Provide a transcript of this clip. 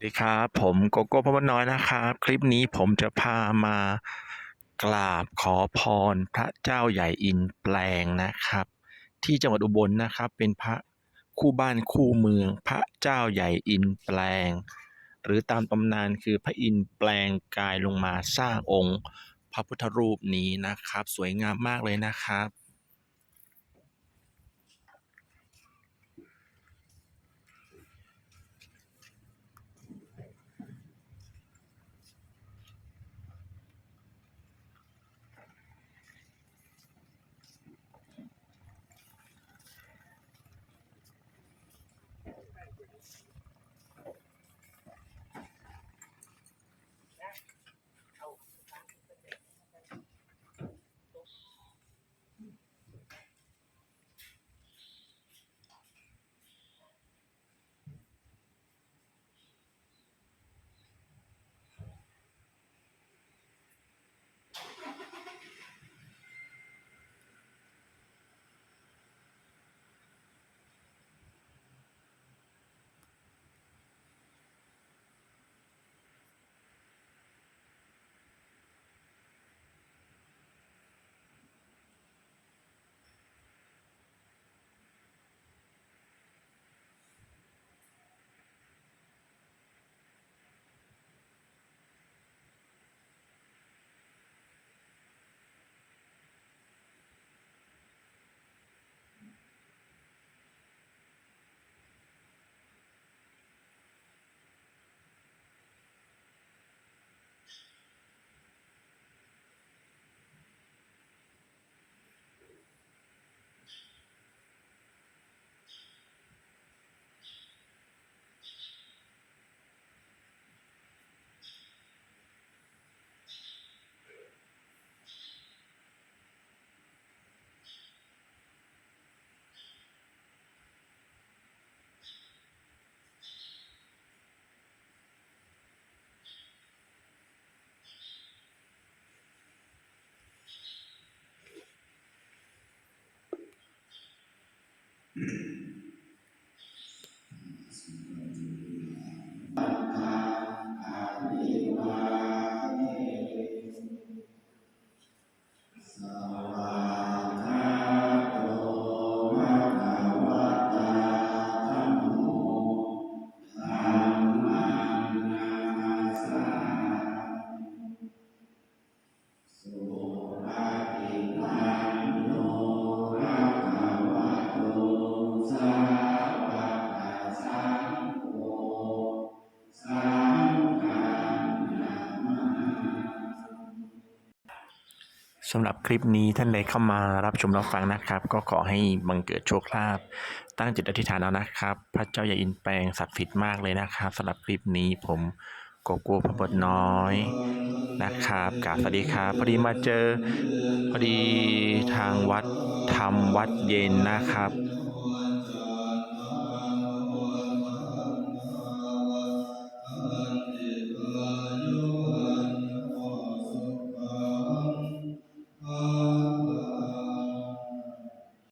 สวัสดีครับผมโกโก้พ่อมน้อยนะครับ คลิปนี้ผมจะพามากราบขอพรพระเจ้าใหญ่อินแปลงนะครับ ที่จังหวัดอุบลนะครับ เป็นพระคู่บ้านคู่เมืองพระเจ้าใหญ่อินแปลง หรือตามตำนานคือพระอินแปลงกายลงมาสร้างองค์ พระพุทธรูปนี้นะครับ สวยงามมากเลยนะครับ Mm-hmm. สำหรับคลิปนี้ท่านใดเข้ามารับชมรับฟังนะครับ ก็ขอให้บังเกิดโชคลาภตั้งจิตอธิษฐานเอานะครับ พระเจ้าใหญ่อินแปลงศักดิ์สิทธิ์มากเลยนะครับสำหรับคลิปนี้ผมโกโก้พระบทน้อยนะครับกราบสวัสดีครับพอดีมาเจอพอดีทางวัดทำวัดเย็นนะครับ